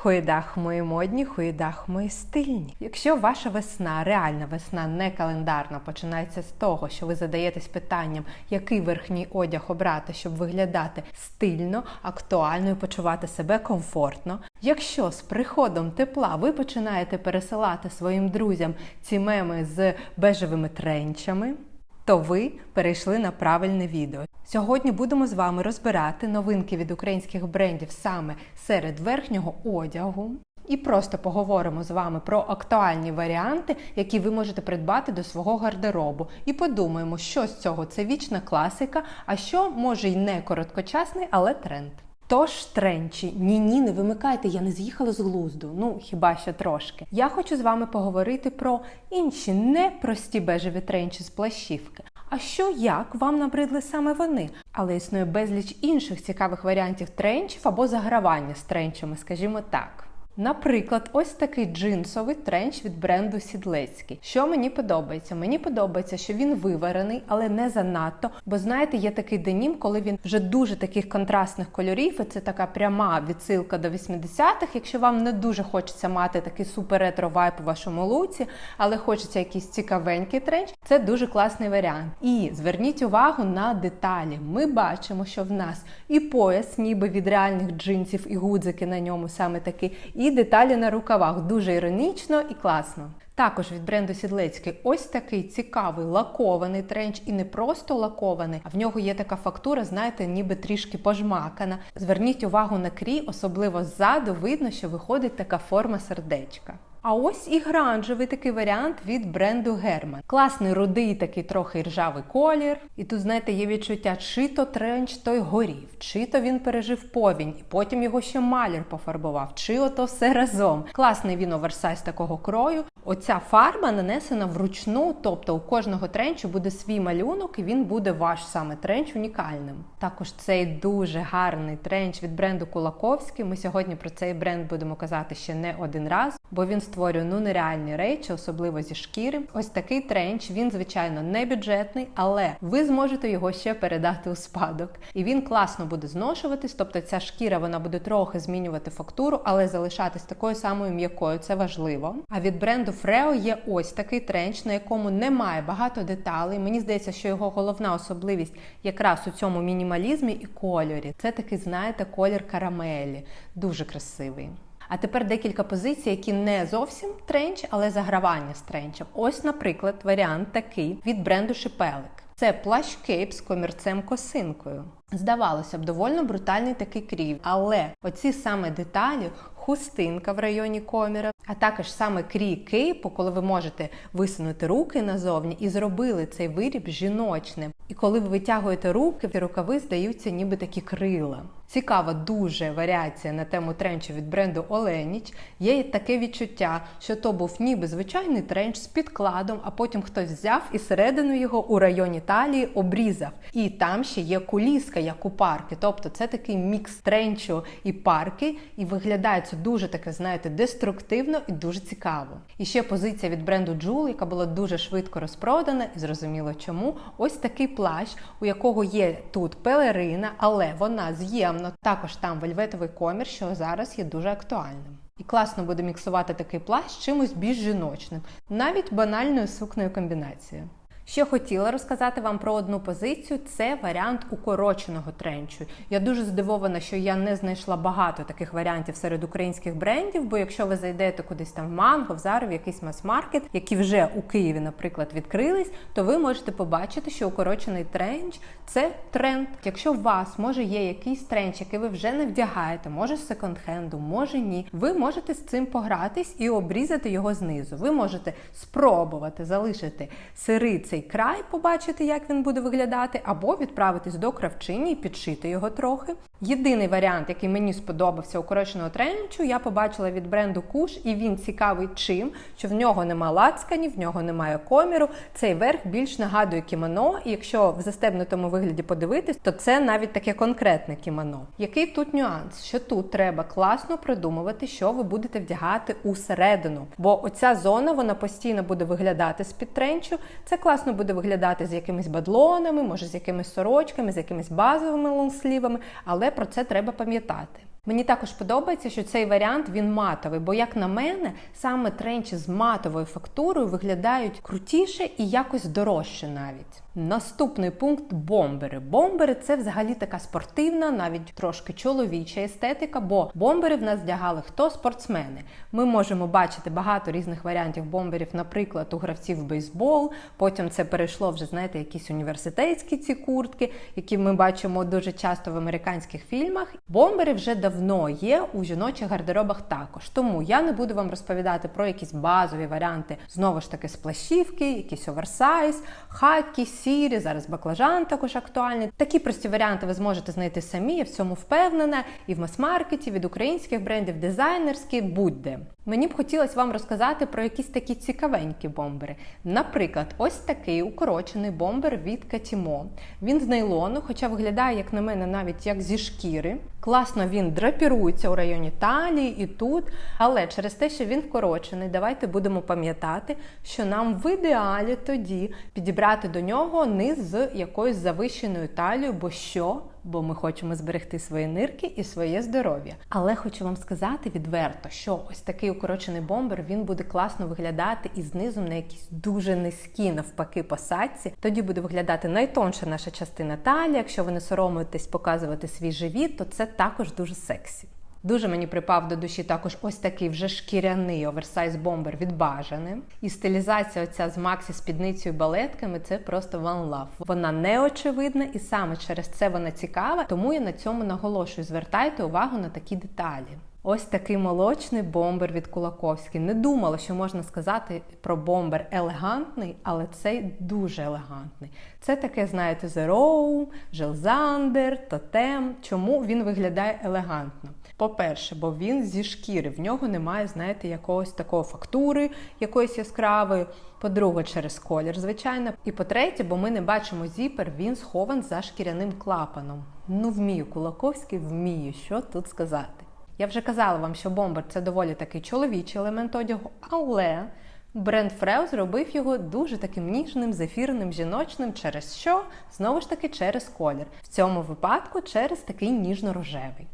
Хуєдах мої модні, хуєдах мої стильні. Якщо ваша весна, реальна весна, не календарна, починається з того, що ви задаєтесь питанням, який верхній одяг обрати, щоб виглядати стильно, актуально і почувати себе комфортно. Якщо з приходом тепла ви починаєте пересилати своїм друзям ці меми з бежевими тренчами, то ви перейшли на правильне відео. Сьогодні будемо з вами розбирати новинки від українських брендів саме серед верхнього одягу. І просто поговоримо з вами про актуальні варіанти, які ви можете придбати до свого гардеробу. І подумаємо, що з цього це вічна класика, а що може й не короткочасний, але тренд. Тож тренчі, ні, ні, не вимикайте, я не з'їхала з глузду. Ну хіба що трошки. Я хочу з вами поговорити про інші непрості бежеві тренчі з плащівки. А що як вам набридли саме вони? Але існує безліч інших цікавих варіантів тренчів або загравання з тренчами, скажімо так. Наприклад, ось такий джинсовий тренч від бренду Сідлецький. Що мені подобається? Мені подобається, що він виварений, але не занадто. Бо знаєте, є такий денім, коли він вже дуже таких контрастних кольорів, і це така пряма відсилка до 80-х. Якщо вам не дуже хочеться мати такий супер ретро вайп у вашому луці, але хочеться якийсь цікавенький тренч, це дуже класний варіант. І зверніть увагу на деталі. Ми бачимо, що в нас і пояс, ніби від реальних джинсів, і гудзики на ньому саме такі. І деталі на рукавах дуже іронічно і класно. Також від бренду Сідлецький ось такий цікавий лакований тренч, і не просто лакований, а в нього є така фактура, знаєте, ніби трішки пожмакана. Зверніть увагу на крій, особливо ззаду видно, що виходить така форма сердечка. А ось і гранжевий такий варіант від бренду Герман. Класний рудий, такий трохи ржавий колір. І тут, знаєте, є відчуття, чи то тренч той горів, чи то він пережив повінь, і потім його ще маляр пофарбував, чи ото все разом. Класний він оверсайз такого крою. Оця фарба нанесена вручну, тобто у кожного тренчу буде свій малюнок, і він буде ваш саме тренч унікальним. Також цей дуже гарний тренч від бренду Кулаковський. Ми сьогодні про цей бренд будемо казати ще не один раз, бо він створює ну нереальні речі, особливо зі шкіри. Ось такий тренч. Він, звичайно, не бюджетний, але ви зможете його ще передати у спадок. І він класно буде зношуватись, тобто ця шкіра вона буде трохи змінювати фактуру, але залишатись такою самою м'якою. Це важливо. А від бренду Фрео є ось такий тренч, на якому немає багато деталей. Мені здається, що його головна особливість якраз у цьому мінімалізмі і кольорі. Це такий, знаєте, колір карамелі, дуже красивий. А тепер декілька позицій, які не зовсім тренч, але загравання з тренчем. Ось, наприклад, варіант такий від бренду Шипелик. Це плащ кейп з комірцем косинкою. Здавалося б, довольно брутальний такий крій, але оці саме деталі, хустинка в районі коміра, а також саме крій кейпу, коли ви можете висунути руки назовні і зробили цей виріб жіночним. І коли ви витягуєте руки, рукави здаються ніби такі крила. Цікава дуже варіація на тему тренчу від бренду Оленіч. Є таке відчуття, що то був ніби звичайний тренч з підкладом, а потім хтось взяв і середину його у районі талії обрізав. І там ще є куліска, як у парки. Тобто це такий мікс тренчу і парки, і виглядає це дуже таке, знаєте, деструктивно і дуже цікаво. І ще позиція від бренду Джул, яка була дуже швидко розпродана, і зрозуміло чому. Ось такий плащ, у якого є тут пелерина, але вона з'ємна. Також там вельветовий комір, що зараз є дуже актуальним. І класно буде міксувати такий плащ чимось більш жіночним, навіть банальною сукною комбінацією. Ще хотіла розказати вам про одну позицію: це варіант укороченого тренчу. Я дуже здивована, що я не знайшла багато таких варіантів серед українських брендів. Бо якщо ви зайдете кудись там в манго, в зару, в якийсь мас-маркет, які вже у Києві, наприклад, відкрились, то ви можете побачити, що укорочений тренч це тренд. Якщо у вас може є якийсь тренч, який ви вже не вдягаєте, може з секонд-хенду, може ні, ви можете з цим погратись і обрізати його знизу. Ви можете спробувати залишити сирий цей цей край, побачити, як він буде виглядати, або відправитись до кравчині і підшити його трохи. Єдиний варіант, який мені сподобався укороченого тренчу, я побачила від бренду Куш, і він цікавий чим, що в нього немає лацканів, в нього немає коміру. Цей верх більш нагадує кімоно, і якщо в застебнутому вигляді подивитись, то це навіть таке конкретне кімоно. Який тут нюанс? Що тут треба класно продумувати, що ви будете вдягати усередину, бо оця зона вона постійно буде виглядати з під тренчу. Це класно буде виглядати з якимись бадлонами, може з якимись сорочками, з якимись базовими лонслівами, але про це треба пам'ятати. Мені також подобається, що цей варіант він матовий, бо, як на мене, саме тренчі з матовою фактурою виглядають крутіше і якось дорожче навіть. Наступний пункт бомбери. Бомбери це взагалі така спортивна, навіть трошки чоловіча естетика, бо бомбери в нас вдягали хто спортсмени. Ми можемо бачити багато різних варіантів бомберів, наприклад, у гравців в бейсбол. Потім це перейшло вже, знаєте, якісь університетські ці куртки, які ми бачимо дуже часто в американських фільмах. Бомбери вже давно є у жіночих гардеробах також. Тому я не буду вам розповідати про якісь базові варіанти знову ж таки з плащівки, якісь оверсайз, хакі, сірі, зараз баклажан також актуальний. Такі прості варіанти ви зможете знайти самі, я в цьому впевнена, і в мас-маркеті, від українських брендів, дизайнерські, будь-де. Мені б хотілося вам розказати про якісь такі цікавенькі бомбери. Наприклад, ось такий укорочений бомбер від Катімо. Він з нейлону, хоча виглядає, як на мене, навіть як зі шкіри. Класно він драпірується у районі талії і тут. Але через те, що він вкорочений, давайте будемо пам'ятати, що нам в ідеалі тоді підібрати до нього низ з якоюсь завищеною талією, бо що? Бо ми хочемо зберегти свої нирки і своє здоров'я. Але хочу вам сказати відверто, що ось такий укорочений бомбер він буде класно виглядати і знизу на якісь дуже низькі навпаки посадці. Тоді буде виглядати найтонша наша частина талії. Якщо ви не соромитесь показувати свій живіт, то це також дуже сексі. Дуже мені припав до душі також ось такий вже шкіряний оверсайз бомбер від бажани. І стилізація оця з Максі спідницею балетками це просто one love. Вона неочевидна і саме через це вона цікава, тому я на цьому наголошую. Звертайте увагу на такі деталі. Ось такий молочний бомбер від Кулаковський. Не думала, що можна сказати про бомбер елегантний, але цей дуже елегантний. Це таке, знаєте, Zero, Желзандер, Тотем. Чому він виглядає елегантно? По-перше, бо він зі шкіри, в нього немає, знаєте, якогось такого фактури, якоїсь яскравої. По-друге, через колір, звичайно. І по-третє, бо ми не бачимо зіпер, він схован за шкіряним клапаном. Ну, вмію, Кулаковський вміє, що тут сказати. Я вже казала вам, що бомбер це доволі такий чоловічий елемент одягу, але бренд Фрео зробив його дуже таким ніжним, зефірним, жіночним, через що? Знову ж таки, через колір. В цьому випадку через такий ніжно-рожевий.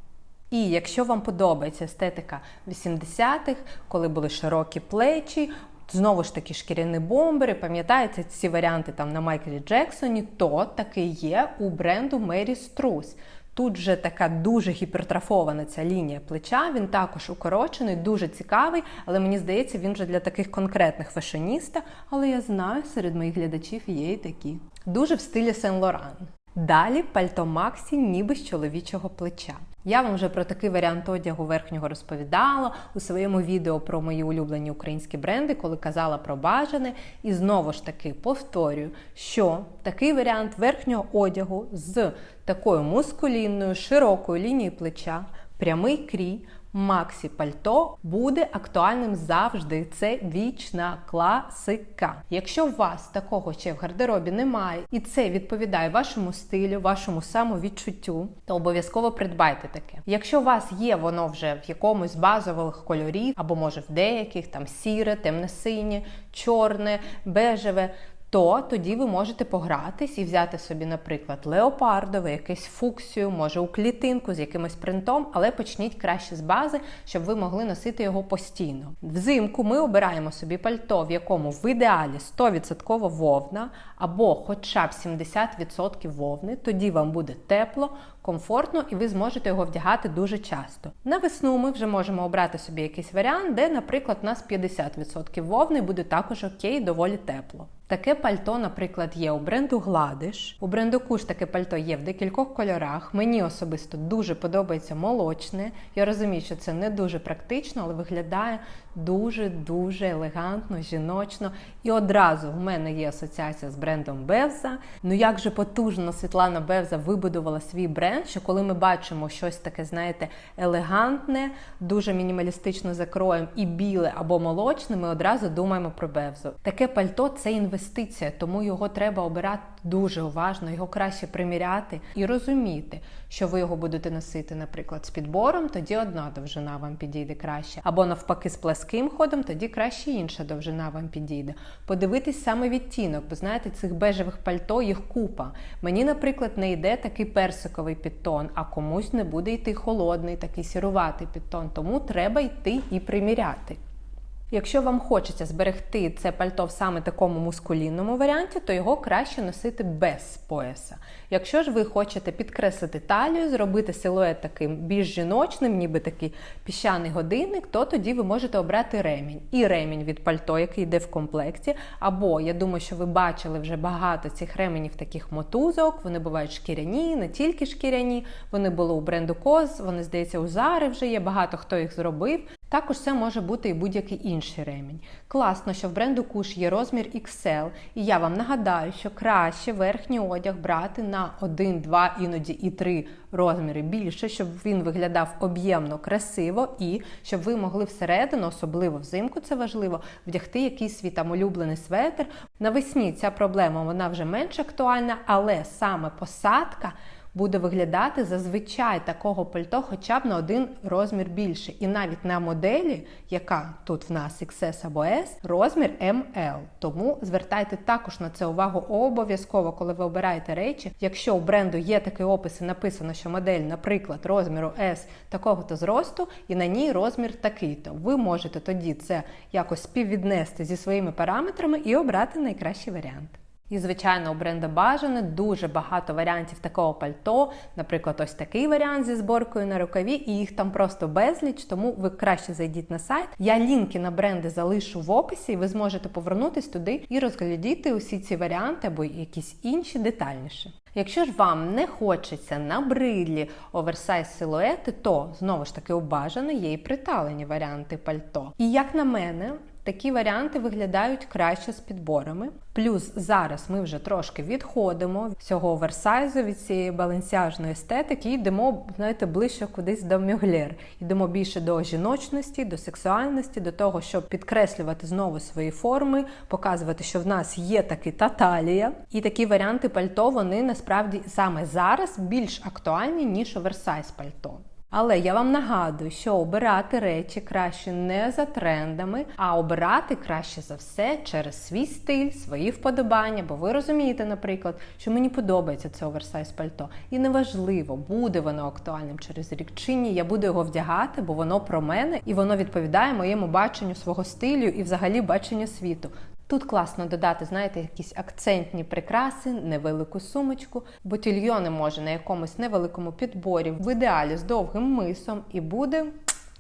І якщо вам подобається естетика 80-х, коли були широкі плечі, знову ж таки шкіряні бомбери, пам'ятаєте ці варіанти там на Майклі Джексоні, то таки є у бренду Мері Струс. Тут же така дуже гіпертрафована ця лінія плеча. Він також укорочений, дуже цікавий, але мені здається, він вже для таких конкретних фешоніста. Але я знаю, серед моїх глядачів є і такі. Дуже в стилі Сен Лоран. Далі пальто Максі, ніби з чоловічого плеча. Я вам вже про такий варіант одягу верхнього розповідала у своєму відео про мої улюблені українські бренди, коли казала про бажане. І знову ж таки повторюю, що такий варіант верхнього одягу з такою мускулінною, широкою лінією плеча, прямий крій. Максі пальто буде актуальним завжди. Це вічна класика. Якщо у вас такого ще в гардеробі немає, і це відповідає вашому стилю, вашому самовідчуттю, то обов'язково придбайте таке. Якщо у вас є воно вже в якомусь базових кольорів, або може в деяких там сіре, темне-синє, чорне, бежеве то тоді ви можете погратись і взяти собі, наприклад, леопардове, якесь фуксію, може у клітинку з якимось принтом, але почніть краще з бази, щоб ви могли носити його постійно. Взимку ми обираємо собі пальто, в якому в ідеалі 100% вовна або хоча б 70% вовни, тоді вам буде тепло. Комфортно, і ви зможете його вдягати дуже часто. На весну ми вже можемо обрати собі якийсь варіант, де, наприклад, у нас 50% вовни буде також окей, доволі тепло. Таке пальто, наприклад, є у бренду Гладиш. У бренду Куш таке пальто є в декількох кольорах. Мені особисто дуже подобається молочне. Я розумію, що це не дуже практично, але виглядає дуже-дуже елегантно, жіночно. І одразу в мене є асоціація з брендом Бевза. Ну як же потужно Світлана Бевза вибудувала свій бренд, що коли ми бачимо щось таке, знаєте, елегантне, дуже мінімалістично за кроєм і біле або молочне, ми одразу думаємо про Бевзу. Таке пальто це інвестиція тому його треба обирати дуже уважно, його краще приміряти і розуміти, що ви його будете носити, наприклад, з підбором, тоді одна довжина вам підійде краще. Або навпаки, з пласким ходом, тоді краще інша довжина вам підійде. Подивитись саме відтінок, бо знаєте, цих бежевих пальто їх купа. Мені, наприклад, не йде такий персиковий підтон, а комусь не буде йти холодний, такий сіруватий підтон. Тому треба йти і приміряти. Якщо вам хочеться зберегти це пальто в саме такому мускулінному варіанті, то його краще носити без пояса. Якщо ж ви хочете підкреслити талію, зробити силует таким більш жіночним, ніби такий піщаний годинник, то тоді ви можете обрати ремінь. І ремінь від пальто, який йде в комплекті. Або я думаю, що ви бачили вже багато цих ременів таких мотузок. Вони бувають шкіряні, не тільки шкіряні. Вони були у бренду Коз, вони здається, у Зари вже є. Багато хто їх зробив. Також це може бути і будь-який інший ремінь. Класно, що в бренду Куш є розмір XL, і я вам нагадаю, що краще верхній одяг брати на 1, 2, іноді і 3 розміри більше, щоб він виглядав об'ємно, красиво, і щоб ви могли всередину, особливо взимку, це важливо, вдягти якийсь свій там улюблений светр. Навесні ця проблема вона вже менш актуальна, але саме посадка буде виглядати зазвичай такого пальто хоча б на один розмір більше. І навіть на моделі, яка тут в нас XS або S, розмір ML. Тому звертайте також на це увагу обов'язково, коли ви обираєте речі. Якщо у бренду є такий опис і написано, що модель, наприклад, розміру S такого-то зросту, і на ній розмір такий-то, ви можете тоді це якось співвіднести зі своїми параметрами і обрати найкращий варіант. І, звичайно, у бренда бажане дуже багато варіантів такого пальто. Наприклад, ось такий варіант зі зборкою на рукаві, і їх там просто безліч, тому ви краще зайдіть на сайт. Я лінки на бренди залишу в описі, і ви зможете повернутись туди і розглядіти усі ці варіанти або якісь інші детальніше. Якщо ж вам не хочеться набридлі оверсайз силуети, то знову ж таки у бажане є і приталені варіанти пальто. І як на мене, Такі варіанти виглядають краще з підборами. Плюс зараз ми вже трошки відходимо від цього оверсайзу, від цієї балансяжної естетики і йдемо, знаєте, ближче кудись до мюглер. Йдемо більше до жіночності, до сексуальності, до того, щоб підкреслювати знову свої форми, показувати, що в нас є таки таталія. І такі варіанти пальто вони насправді саме зараз більш актуальні, ніж оверсайз пальто. Але я вам нагадую, що обирати речі краще не за трендами, а обирати краще за все через свій стиль, свої вподобання. Бо ви розумієте, наприклад, що мені подобається це оверсайз пальто. І неважливо, буде воно актуальним через рік чи ні. Я буду його вдягати, бо воно про мене і воно відповідає моєму баченню свого стилю і взагалі баченню світу. Тут класно додати, знаєте, якісь акцентні прикраси, невелику сумочку, ботільйони може на якомусь невеликому підборі, в ідеалі з довгим мисом, і буде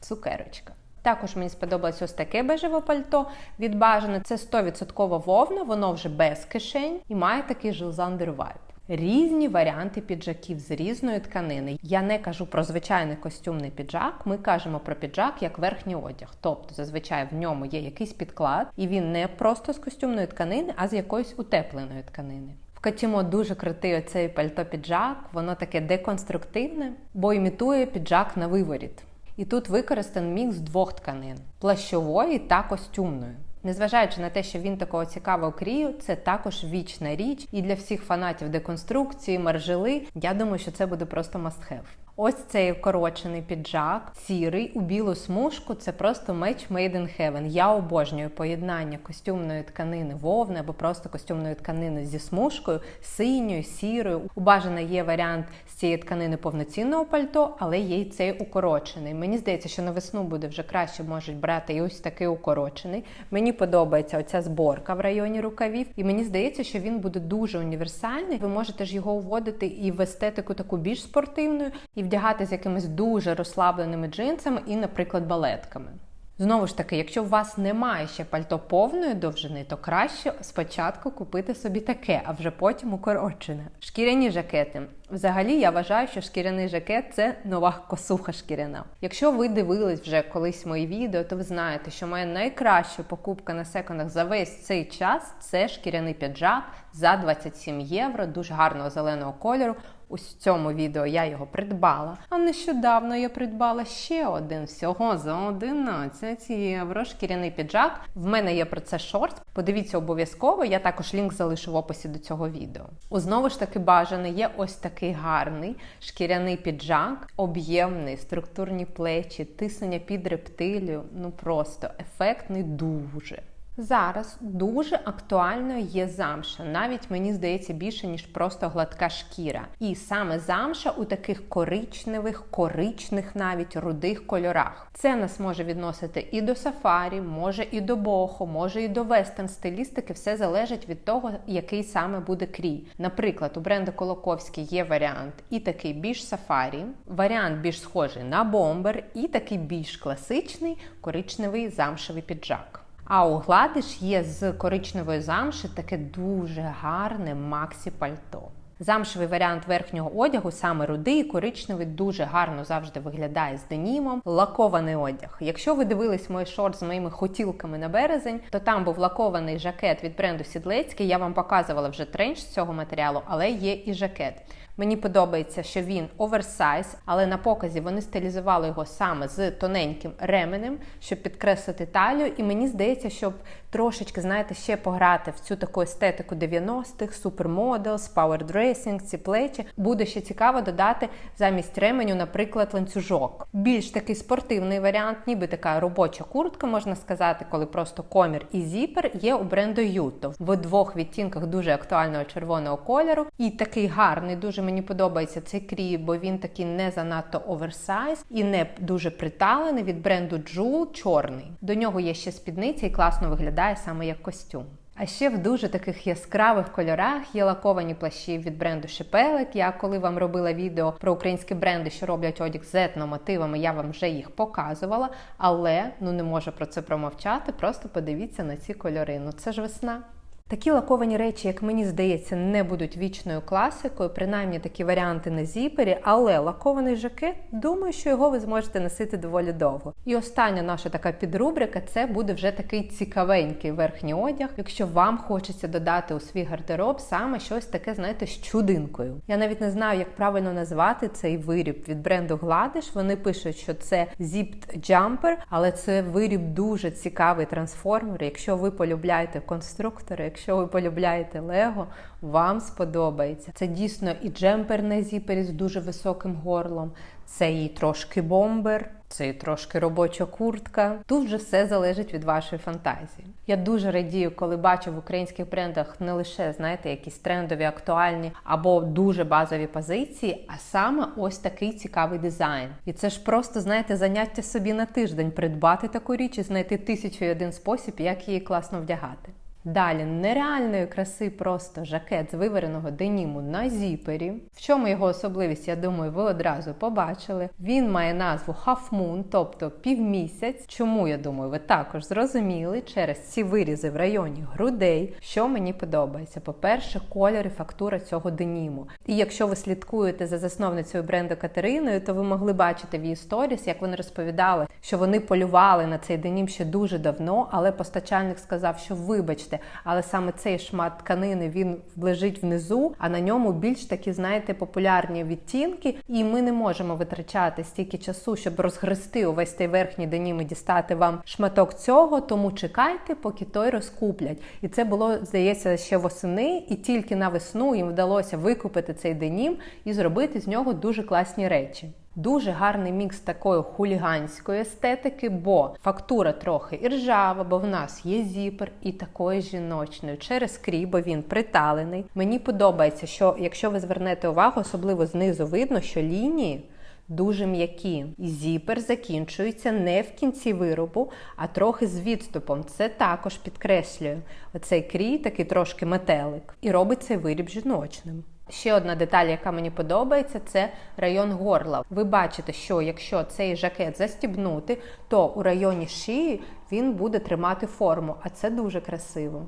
цукерочка. Також мені сподобалось ось таке бежеве пальто. Від бажане це 100% вовна, воно вже без кишень і має такий жилзандер вайб різні варіанти піджаків з різної тканини. Я не кажу про звичайний костюмний піджак. Ми кажемо про піджак як верхній одяг. Тобто, зазвичай в ньому є якийсь підклад, і він не просто з костюмної тканини, а з якоїсь утепленої тканини. Катімо дуже крутий оцей пальто-піджак, воно таке деконструктивне, бо імітує піджак на виворіт. І тут використаний мікс двох тканин плащової та костюмної. Незважаючи на те, що він такого цікавого крію, це також вічна річ, і для всіх фанатів деконструкції, маржели, я думаю, що це буде просто must have. Ось цей вкорочений піджак, сірий у білу смужку. Це просто match made in heaven. Я обожнюю поєднання костюмної тканини вовни або просто костюмної тканини зі смужкою, синьою, сірою. У бажана є варіант з цієї тканини повноцінного пальто, але є й цей укорочений. Мені здається, що на весну буде вже краще можуть брати і ось такий укорочений. Мені подобається оця зборка в районі рукавів, і мені здається, що він буде дуже універсальний. Ви можете ж його уводити і в естетику таку більш спортивною. і вдягати з якимись дуже розслабленими джинсами і, наприклад, балетками. Знову ж таки, якщо у вас немає ще пальто повної довжини, то краще спочатку купити собі таке, а вже потім укорочене. Шкіряні жакети. Взагалі, я вважаю, що шкіряний жакет це нова косуха шкіряна. Якщо ви дивились вже колись мої відео, то ви знаєте, що моя найкраща покупка на секондах за весь цей час це шкіряний піджак за 27 євро, дуже гарного зеленого кольору. У цьому відео я його придбала. А нещодавно я придбала ще один всього за 11 євро. Шкіряний піджак. В мене є про це шорт. Подивіться обов'язково. Я також лінк залишу в описі до цього відео. У знову ж таки бажаний є ось такий гарний шкіряний піджак, об'ємний, структурні плечі, тиснення під рептилію. Ну просто ефектний дуже. Зараз дуже актуальною є замша, навіть мені здається більше ніж просто гладка шкіра. І саме замша у таких коричневих, коричних, навіть рудих кольорах. Це нас може відносити і до сафарі, може і до бохо, може і до вестерн стилістики. Все залежить від того, який саме буде крій. Наприклад, у бренду Колоковський є варіант і такий більш сафарі, варіант більш схожий на бомбер, і такий більш класичний коричневий замшевий піджак. А у гладиш є з коричневої замші таке дуже гарне максі пальто. Замшевий варіант верхнього одягу, саме рудий і коричневий, дуже гарно завжди виглядає з денімом. Лакований одяг. Якщо ви дивились мій шорт з моїми хотілками на березень, то там був лакований жакет від бренду Сідлецький. Я вам показувала вже тренч з цього матеріалу, але є і жакет. Мені подобається, що він оверсайз, але на показі вони стилізували його саме з тоненьким ременем, щоб підкреслити талію. І мені здається, щоб трошечки, знаєте, ще пограти в цю таку естетику 90-х, супермоделс, пауердресінг, ці плечі. Буде ще цікаво додати замість ременю, наприклад, ланцюжок. Більш такий спортивний варіант, ніби така робоча куртка, можна сказати, коли просто комір і зіпер є у бренду Юто в двох відтінках дуже актуального червоного кольору. І такий гарний, дуже мені подобається цей крій, бо він такий не занадто оверсайз і не дуже приталений від бренду Jewel чорний. До нього є ще спідниця і класно виглядає саме як костюм. А ще в дуже таких яскравих кольорах є лаковані плащі від бренду Шепелик. Я коли вам робила відео про українські бренди, що роблять одяг з етномотивами, я вам вже їх показувала, але ну не можу про це промовчати. Просто подивіться на ці кольори. Ну це ж весна. Такі лаковані речі, як мені здається, не будуть вічною класикою, принаймні такі варіанти на зіпері, але лакований жакет, думаю, що його ви зможете носити доволі довго. І остання наша така підрубрика це буде вже такий цікавенький верхній одяг, якщо вам хочеться додати у свій гардероб саме щось таке, знаєте, з чудинкою. Я навіть не знаю, як правильно назвати цей виріб від бренду Gladиш. Вони пишуть, що це Zipped Jumper, але це виріб дуже цікавий трансформер. Якщо ви полюбляєте конструктори, Якщо ви полюбляєте Лего, вам сподобається. Це дійсно і джемпер на зіпері з дуже високим горлом, це і трошки бомбер, це і трошки робоча куртка. Тут вже все залежить від вашої фантазії. Я дуже радію, коли бачу в українських брендах не лише, знаєте, якісь трендові, актуальні або дуже базові позиції, а саме ось такий цікавий дизайн. І це ж просто, знаєте, заняття собі на тиждень придбати таку річ і знайти тисячу і один спосіб, як її класно вдягати. Далі нереальної краси просто жакет з вивареного деніму на зіпері. В чому його особливість, я думаю, ви одразу побачили. Він має назву Half Moon, тобто півмісяць. Чому я думаю, ви також зрозуміли через ці вирізи в районі грудей, що мені подобається. По-перше, колір і фактура цього деніму. І якщо ви слідкуєте за засновницею бренду Катериною, то ви могли бачити в її сторіс, як вони розповідали, що вони полювали на цей денім ще дуже давно, але постачальник сказав, що вибачте але саме цей шмат тканини він лежить внизу, а на ньому більш такі, знаєте, популярні відтінки, і ми не можемо витрачати стільки часу, щоб розгрести увесь цей верхній денім і дістати вам шматок цього. Тому чекайте, поки той розкуплять. І це було здається ще восени, і тільки на весну їм вдалося викупити цей денім і зробити з нього дуже класні речі. Дуже гарний мікс такої хуліганської естетики, бо фактура трохи іржава, бо в нас є зіпер і такої жіночної через крій, бо він приталений. Мені подобається, що якщо ви звернете увагу, особливо знизу видно, що лінії. Дуже м'які. І зіпер закінчується не в кінці виробу, а трохи з відступом. Це також підкреслює оцей крій, такий трошки метелик, і робить цей виріб жіночним. Ще одна деталь, яка мені подобається, це район горла. Ви бачите, що якщо цей жакет застібнути, то у районі шиї він буде тримати форму, а це дуже красиво.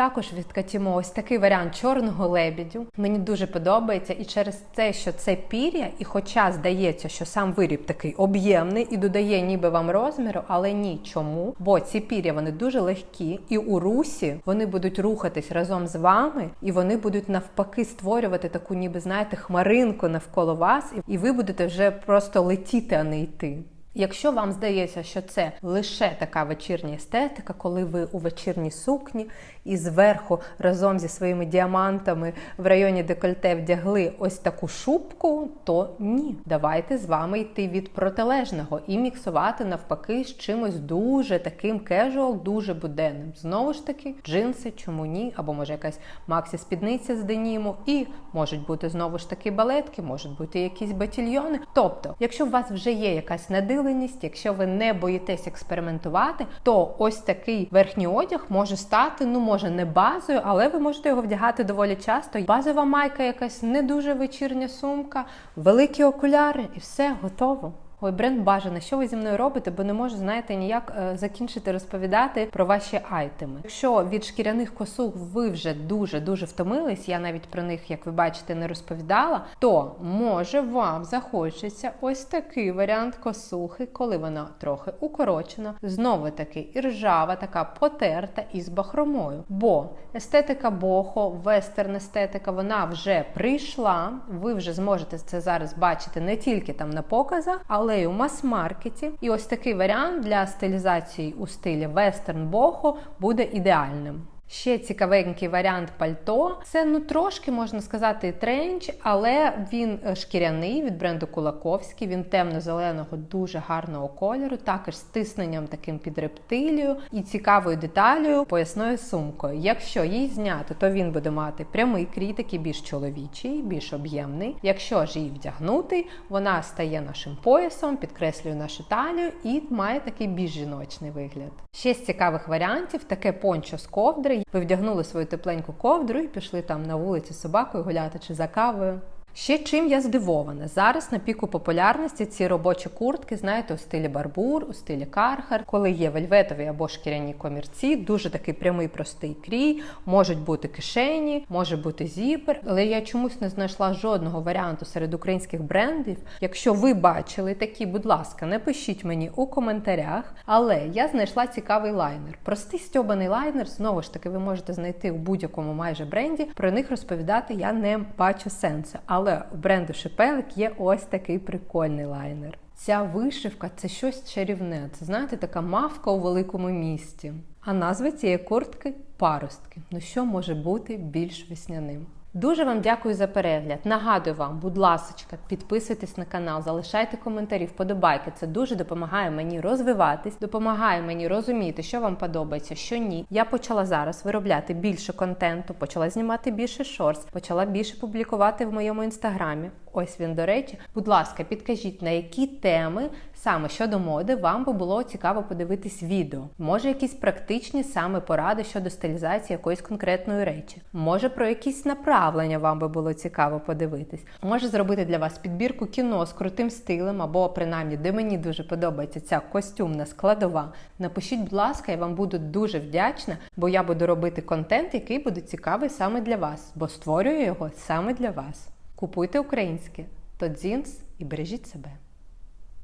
Також відкатімо ось такий варіант чорного лебідю. Мені дуже подобається, і через те, що це пір'я, і хоча здається, що сам виріб такий об'ємний і додає ніби вам розміру, але ні. Чому? Бо ці пір'я вони дуже легкі, і у русі вони будуть рухатись разом з вами, і вони будуть навпаки створювати таку, ніби знаєте, хмаринку навколо вас, і ви будете вже просто летіти, а не йти. Якщо вам здається, що це лише така вечірня естетика, коли ви у вечірній сукні і зверху разом зі своїми діамантами в районі декольте вдягли ось таку шубку, то ні. Давайте з вами йти від протилежного і міксувати навпаки з чимось дуже таким кежуал, дуже буденним. Знову ж таки, джинси, чому ні, або може якась максі спідниця з деніму, і можуть бути знову ж таки балетки, можуть бути якісь батільйони. Тобто, якщо у вас вже є якась надиленість, якщо ви не боїтесь експериментувати, то ось такий верхній одяг може стати, ну може не базою, але ви можете його вдягати доволі часто. Базова майка, якась не дуже вечірня сумка, великі окуляри, і все готово. Ой, бренд бажано, що ви зі мною робите, бо не можу, знаєте, ніяк е, закінчити розповідати про ваші айтеми. Якщо від шкіряних косух ви вже дуже дуже втомились, я навіть про них, як ви бачите, не розповідала, то може вам захочеться ось такий варіант косухи, коли вона трохи укорочена, знову таки і ржава, така потерта із бахромою. Бо естетика бохо, вестерн естетика, вона вже прийшла. Ви вже зможете це зараз бачити не тільки там на показах, але й у мас-маркеті. І ось такий варіант для стилізації у стилі вестерн бохо буде ідеальним. Ще цікавенький варіант пальто. Це ну трошки можна сказати тренч, але він е, шкіряний від бренду Кулаковський. Він темно-зеленого, дуже гарного кольору, також з тисненням таким під рептилію і цікавою деталю поясною сумкою. Якщо її зняти, то він буде мати прямий крій, такий більш чоловічий, більш об'ємний. Якщо ж її вдягнути, вона стає нашим поясом, підкреслює нашу талію і має такий більш жіночний вигляд. Ще з цікавих варіантів таке пончо з ковдри. Ви вдягнули свою тепленьку ковдру і пішли там на вулицю з собакою гуляти чи за кавою. Ще чим я здивована. Зараз на піку популярності ці робочі куртки, знаєте, у стилі барбур, у стилі кархар, коли є вельветові або шкіряні комірці, дуже такий прямий простий крій, можуть бути кишені, може бути зіпер. Але я чомусь не знайшла жодного варіанту серед українських брендів. Якщо ви бачили такі, будь ласка, напишіть мені у коментарях. Але я знайшла цікавий лайнер. Простий стьобаний лайнер, знову ж таки, ви можете знайти у будь-якому майже бренді. Про них розповідати я не бачу сенсу. Але у бренду Шепелик є ось такий прикольний лайнер. Ця вишивка це щось чарівне. Це знаєте, така мавка у великому місті. А назва цієї куртки паростки. Ну що може бути більш весняним? Дуже вам дякую за перегляд. Нагадую вам, будь ласка, підписуйтесь на канал, залишайте коментарі, вподобайки. Це дуже допомагає мені розвиватись, допомагає мені розуміти, що вам подобається, що ні. Я почала зараз виробляти більше контенту, почала знімати більше шорс, почала більше публікувати в моєму інстаграмі. Ось він, до речі. Будь ласка, підкажіть, на які теми саме щодо моди вам би було цікаво подивитись відео. Може, якісь практичні саме поради щодо стилізації якоїсь конкретної речі. Може, про якісь направлення вам би було цікаво подивитись. Може зробити для вас підбірку кіно з крутим стилем, або принаймні, де мені дуже подобається ця костюмна складова. Напишіть, будь ласка, я вам буду дуже вдячна, бо я буду робити контент, який буде цікавий саме для вас, бо створюю його саме для вас. Купуйте українське, то дзінс і бережіть себе.